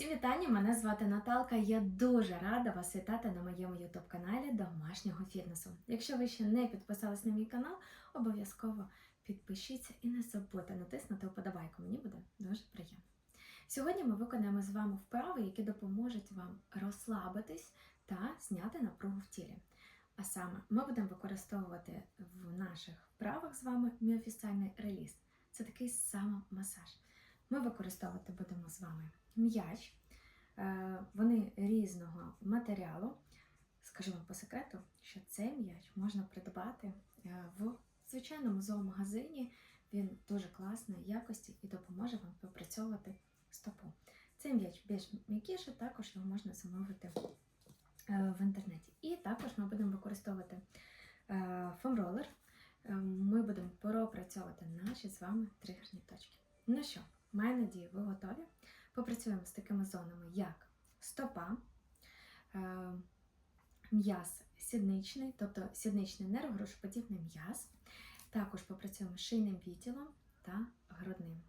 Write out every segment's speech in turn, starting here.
Всі вітання! Мене звати Наталка. Я дуже рада вас вітати на моєму youtube каналі домашнього фітнесу. Якщо ви ще не підписались на мій канал, обов'язково підпишіться і не забудьте натиснути вподобайку. Мені буде дуже приємно. Сьогодні ми виконаємо з вами вправи, які допоможуть вам розслабитись та зняти напругу в тілі. А саме, ми будемо використовувати в наших вправах з вами міофісальний реліз. Це такий самомасаж. Ми використовувати будемо з вами м'яч. Е, Вони різного матеріалу. Скажу вам по секрету, що цей м'яч можна придбати е, в звичайному зоомагазині. Він дуже класної якості і допоможе вам попрацьовувати стопу. Цей м'яч більш м'якіший, також його можна замовити е, в інтернеті. І також ми будемо використовувати фомролер. Ми будемо пропрацьовувати наші з вами тригерні точки. Ну що, маю надію, ви готові? Попрацюємо з такими зонами, як стопа, е, м'яз сідничний, тобто сідничний нерв, грошоподібний м'яз. Також попрацюємо з шийним відділом та грудним.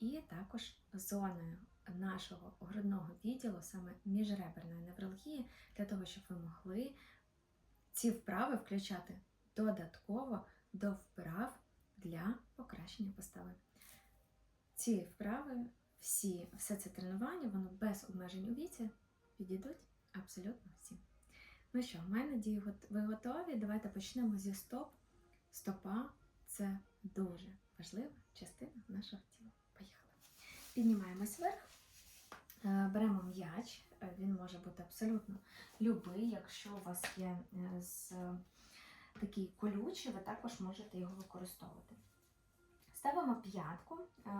І також зоною нашого грудного відділу, саме міжреберної невралгії, для того, щоб ви могли ці вправи включати додатково до вправ для покращення постави. Ці вправи, всі, все це тренування, воно без обмежень у віці підійдуть абсолютно всім. Ну що, маю надію, ви готові. Давайте почнемо зі стоп. Стопа це дуже важлива частина нашого тіла. Поїхали. Піднімаємось вверх, Е, беремо м'яч, він може бути абсолютно любий. Якщо у вас є е, з такий колючий, ви також можете його використовувати. Ставимо п'ятку, е,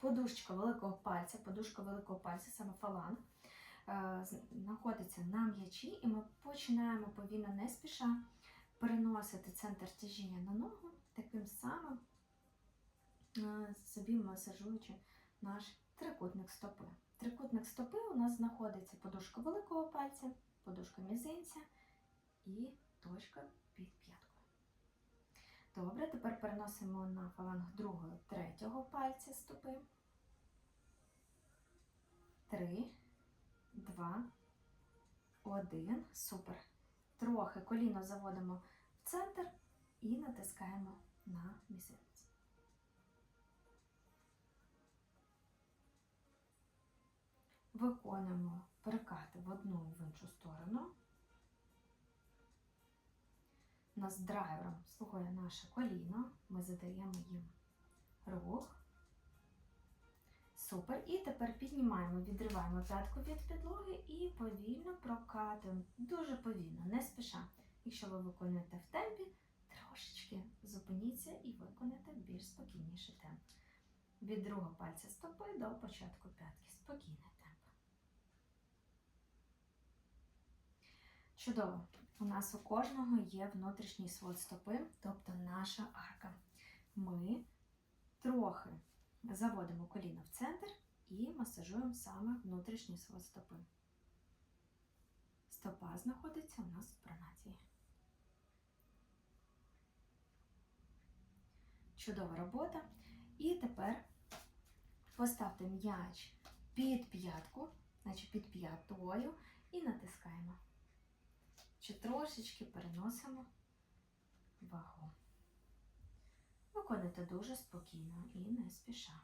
подушечка великого пальця, подушка великого пальця, саме фаланг, е, знаходиться на м'ячі, і ми починаємо повільно не спіша переносити центр тяжіння на ногу, таким самим е, собі масажуючи наш трикутник стопи. Трикутник стопи у нас знаходиться подушка великого пальця, подушка мізинця і точка під п'яткою. Добре, тепер переносимо на фаланг другого, третього пальця стопи. Три, два, один. Супер. Трохи коліно заводимо в центр і натискаємо на мізинець. Виконуємо перекати в одну і в іншу сторону. Нас драйвером слугує наше коліно. Ми задаємо їм рух. Супер. І тепер піднімаємо, відриваємо п'ятку від підлоги і повільно прокатуємо. Дуже повільно, не спіша. Якщо ви виконуєте в темпі, трошечки зупиніться і виконайте більш спокійніший темп. Від другого пальця стопи до початку п'ятки. Спокійний темп. Чудово. У нас у кожного є внутрішній свод стопи, тобто наша арка. Ми трохи заводимо коліно в центр і масажуємо саме внутрішній свод стопи. Стопа знаходиться у нас в пронації. Чудова робота. І тепер поставте м'яч під п'ятку, значить під п'ятою, і натискаємо. Чи трошечки переносимо вагу. Виконуйте дуже спокійно і не спіша.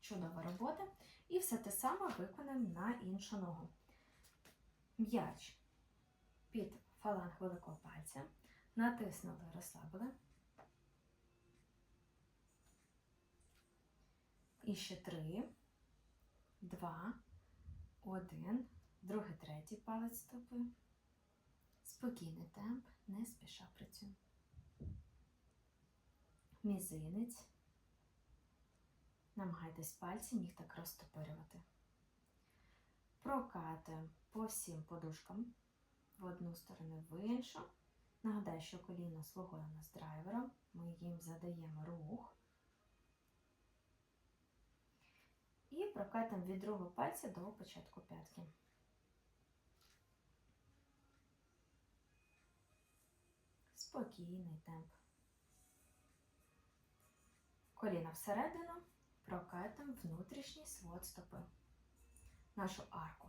Чудова робота. І все те саме виконаємо на іншу ногу. М'яч під фаланг великого пальця. Натиснули, розслабили. І ще три, два, один. Другий, третій палець стопи. Спокійний темп, не спіша працюємо. Мізинець. Намагайтесь пальці ніг так розтопирювати. Прокатуємо по всім подушкам в одну сторону, в іншу. Нагадаю, що коліно слугує у нас драйвером. Ми їм задаємо рух. І прокатуємо від другого пальця до початку п'ятки. Спокійний темп. Коліна всередину, прокатимо внутрішній свод стопи, нашу арку.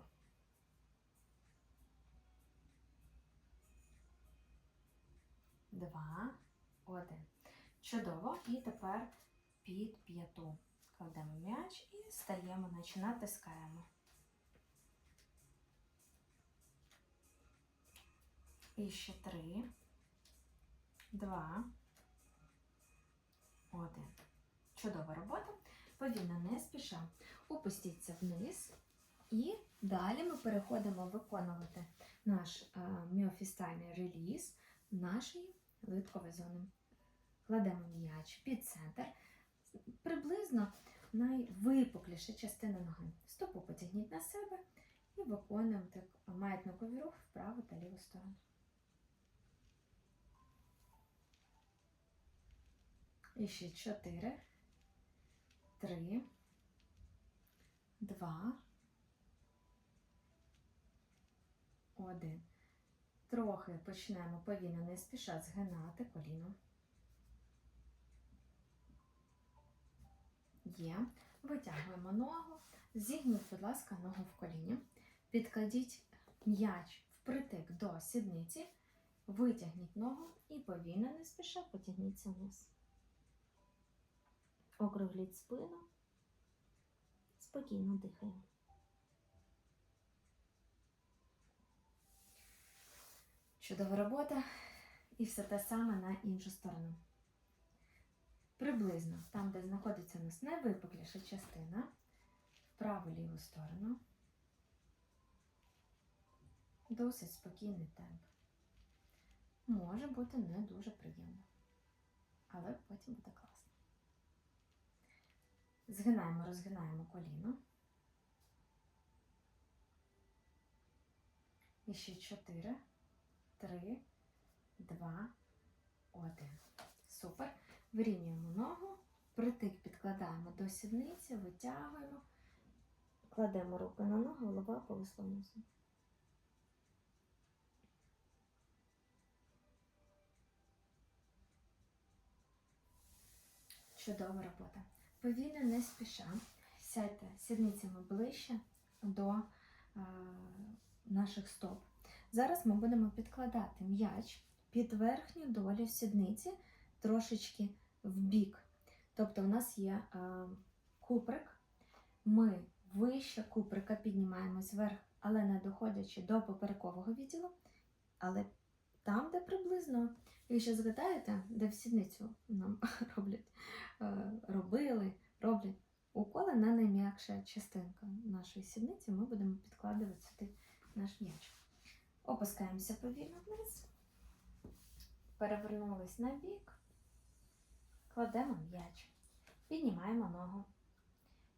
Два, один. Чудово. І тепер під п'яту. Кладемо м'яч і стаємо, наче натискаємо. І ще три, два, один. Чудова робота. Повільно не спіша. Опустіться вниз. І далі ми переходимо виконувати наш е, міофістальний реліз нашої литкової зони. Кладемо м'яч під центр. Приблизно найвипукліша частина ноги. Стопу потягніть на себе і виконуємо так маятниковий рух вправо та ліву сторону. І ще чотири, три, два, один. Трохи почнемо повільно, не спіша згинати коліно. Є. Витягуємо ногу. Зігніть, будь ласка, ногу в коліні. Підкладіть м'яч впритик до сідниці, витягніть ногу і повільно, не спіша потягніться вниз. Округліть спину. Спокійно дихаємо. Чудова робота. І все те саме на іншу сторону. Приблизно там, де знаходиться у нас найвипукліша частина, в праву ліву сторону. Досить спокійний темп. Може бути не дуже приємно, але потім буде класно. Згинаємо, розгинаємо коліно. І ще 4, 3, 2, 1. Супер. Вирівнюємо ногу, притик підкладаємо до сідниці, витягуємо, кладемо руку на ногу, голова повисла внизу. Чудова робота. Повільно не спіша. Сядьте сідницями ближче до е, наших стоп. Зараз ми будемо підкладати м'яч під верхню долю сідниці трошечки в бік. Тобто, у нас є е, куприк, ми вище куприка піднімаємось вверх, але не доходячи до поперекового відділу. Але там, де приблизно, якщо згадаєте, де в сідницю нам роблять, е, робили, роблять уколи на найм'якша частинка нашої сідниці, ми будемо підкладувати сюди наш м'яч. Опускаємося повільно вниз, перевернулись на бік, кладемо м'яч, піднімаємо ногу.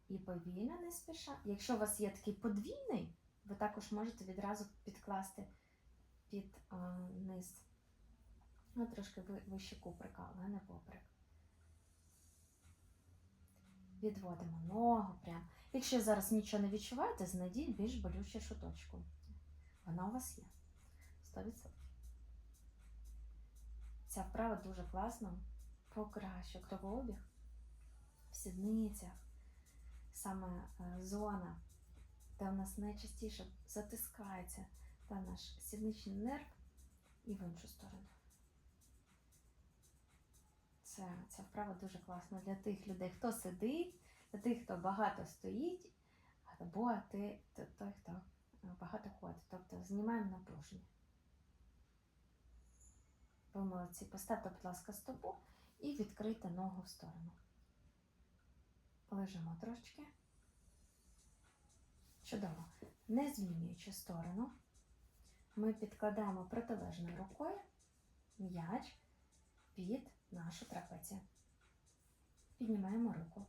І повільно не спіша. Якщо у вас є такий подвійний, ви також можете відразу підкласти під низ. Ну, трошки ви- вище куприка, але не поперек. Відводимо ногу прямо. Якщо зараз нічого не відчуваєте, знайдіть більш болючу шуточку. Вона у вас є. 100%. Ця вправа дуже класно покращує кровообіг в сідницях. Саме е, зона, де у нас найчастіше затискається та наш сідничний нерв і в іншу сторону. Це, ця вправа дуже класна для тих людей, хто сидить, для тих, хто багато стоїть, або ти, той, хто е, багато ходить. Тобто знімаємо напруження. Ви молодці. Поставте, будь ласка, стопу і відкрийте ногу в сторону. Лежимо трошечки. Чудово. Не змінюючи сторону, ми підкладаємо протилежною рукою м'яч під нашу трапецію. Піднімаємо руку.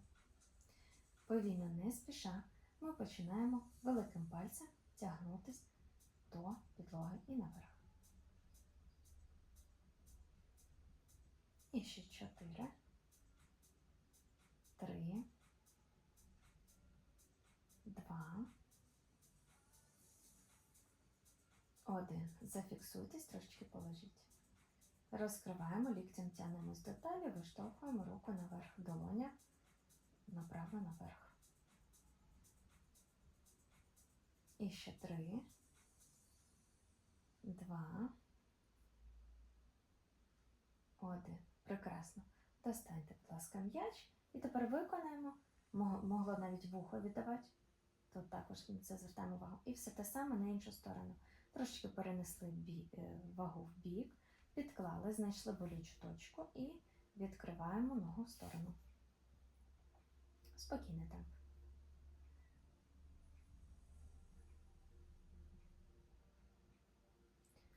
Повільно не спіша, ми починаємо великим пальцем тягнутись до підлоги і наверх. І ще чотири, три, два, один. Зафіксуйтесь, трошечки положіть. Розкриваємо, ліктем тягнемось до талії, виштовхуємо руку наверх долоня направо наверх. І ще три, два, один. Прекрасно. Достаньте, будь ласка, м'яч. І тепер виконаємо. Могло навіть вухо віддавати. Тут також це звертаємо увагу. І все те саме на іншу сторону. Трошечки перенесли бі- е, вагу в бік, підклали, знайшли болючу точку і відкриваємо ногу в сторону. Спокійний темп.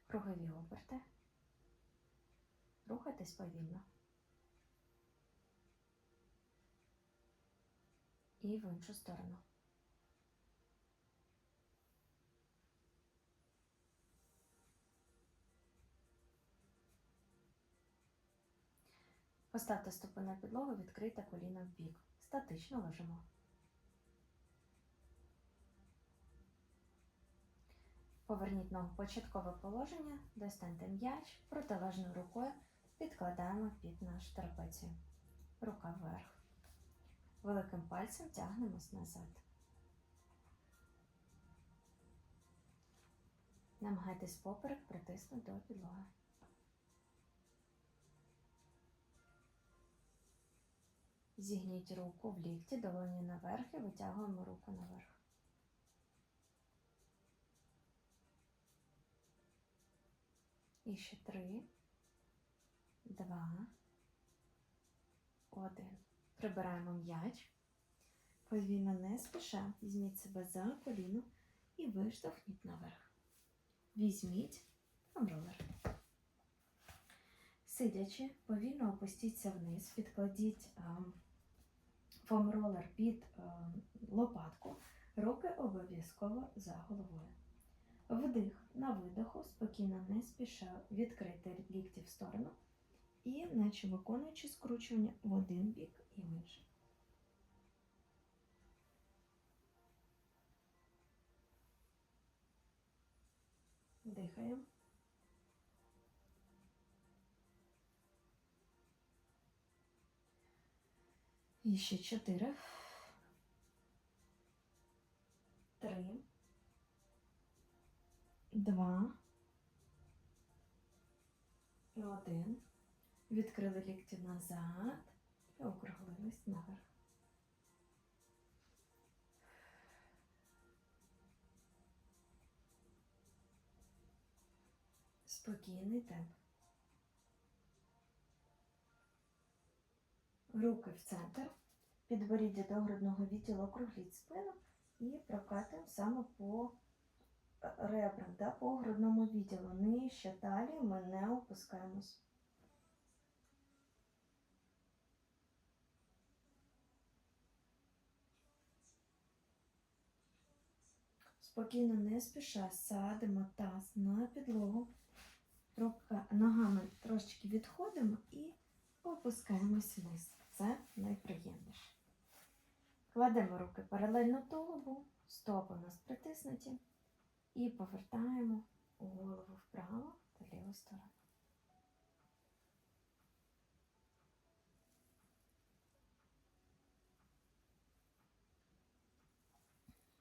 Кругові оберти. Рухайтесь повільно. І в іншу сторону. Поставте стопи на підлогу, відкрийте коліна в бік. Статично лежимо. Поверніть ногу в початкове положення, достаньте м'яч, протилежною рукою підкладаємо під наш трапецію. Рука вверх. Великим пальцем тягнемось назад. Намагайтесь поперек притиснути до підлоги. Зігніть руку в лікті, долоні наверх і витягуємо руку наверх. І ще три, два, один. Прибираємо м'яч. Повільно не спіша. Візьміть себе за коліно і виштовхніть наверх. Візьміть амролер. Сидячи, повільно опустіться вниз, підкладіть ем, фомролер під ем, лопатку, руки обов'язково за головою. Вдих на видоху, спокійно не спіша відкрити лікті в сторону і, наче виконуючи скручування в один бік і в інший. Дихаємо. І ще чотири. Три. Два. І один. Відкрили лікті назад і округлились наверх. Спокійний темп. Руки в центр, підборіддя до грудного відділу, округліть спину і прокатимо саме по ребрам, да, по грудному відділу. Нижче талії ми не опускаємось. Спокійно, не спіша, садимо таз на підлогу, ногами трошечки відходимо і опускаємось вниз. Це найприємніше. Кладемо руки паралельно тулубу, стопи у нас притиснуті і повертаємо голову вправо та ліву сторону.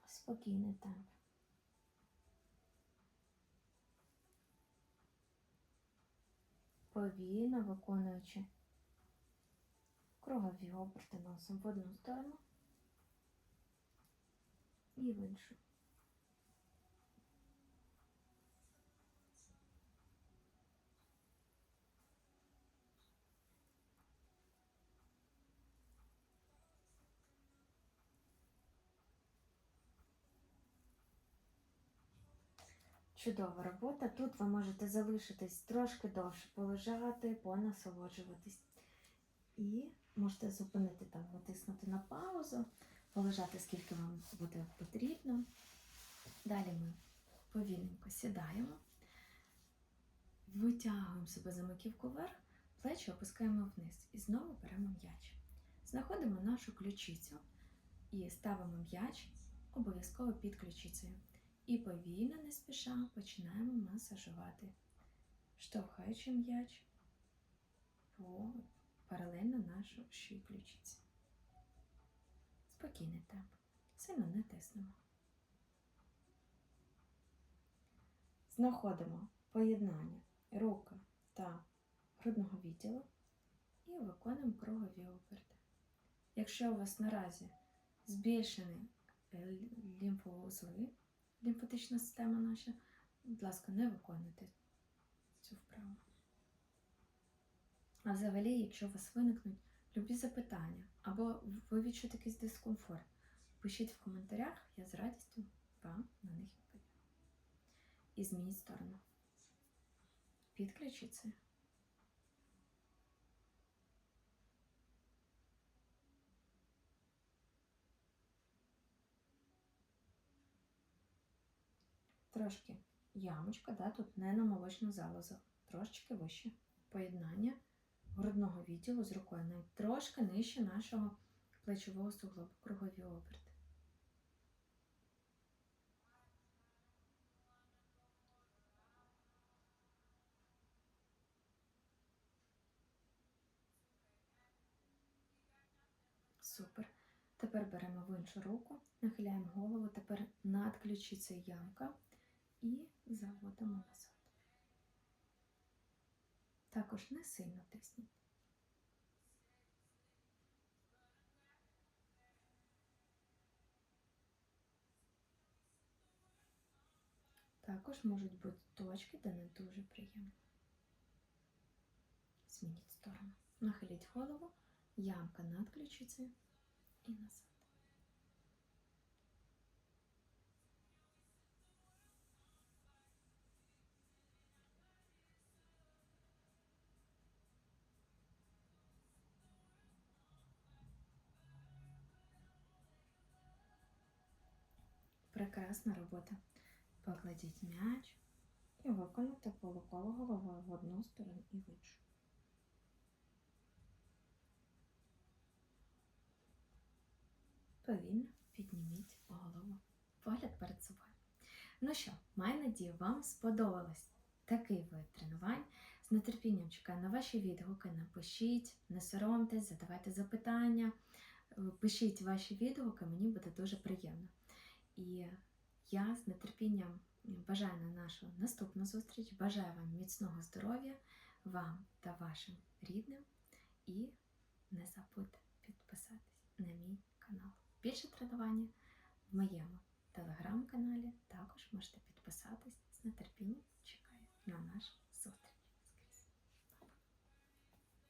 Спокійний темп. Повільно виконуючи кругові оберти носом в одну сторону і в іншу. Чудова робота. Тут ви можете залишитись трошки довше, полежати, понасолоджуватись. І можете зупинити там, натиснути на паузу, полежати скільки вам буде потрібно. Далі ми повільненько сідаємо, витягуємо себе за маківку вверх, плечі опускаємо вниз і знову беремо м'яч. Знаходимо нашу ключицю і ставимо м'яч обов'язково під ключицею. І повільно, не спіша, починаємо масажувати, штовхаючи м'яч по паралельно нашу шию ключиці. Спокійний темп. Сильно не тиснемо. Знаходимо поєднання руки та грудного відділу і виконуємо кругові оберти. Якщо у вас наразі збільшені е, лімфоузли, лімфатична система наша, будь ласка, не виконуйте цю вправу. А взагалі, якщо у вас виникнуть любі запитання або ви відчуєте якийсь дискомфорт, пишіть в коментарях, я з радістю вам на них відповім. І змініть сторону. Під ключицею. Трошки ямочка, да, тут не на молочну залозу, трошечки вище. Поєднання грудного відділу з рукою навіть трошки нижче нашого плечового суглобу, кругові оберти. Супер. Тепер беремо в іншу руку, нахиляємо голову, тепер над ключицею ямка і заводимо назад. Також не сильно тисніть. Також можуть бути точки, де не дуже приємно. Змініть сторону. Нахиліть голову, ямка над ключицею і назад. Прекрасна робота. Покладіть м'яч і виконуйте полуколо головою в одну сторону і в іншу. Повільно підніміть голову. Погляд перед собою. Ну що, маю надію, вам сподобалось такий вид тренувань. З нетерпінням чекаю на ваші відгуки. Напишіть, не соромтесь, задавайте запитання, пишіть ваші відгуки, мені буде дуже приємно. І я з нетерпінням бажаю на нашу наступну зустріч. Бажаю вам міцного здоров'я, вам та вашим рідним. І не забудьте підписатись на мій канал. Більше тренування в моєму телеграм-каналі. Також можете підписатись з нетерпінням. Чекаю на наш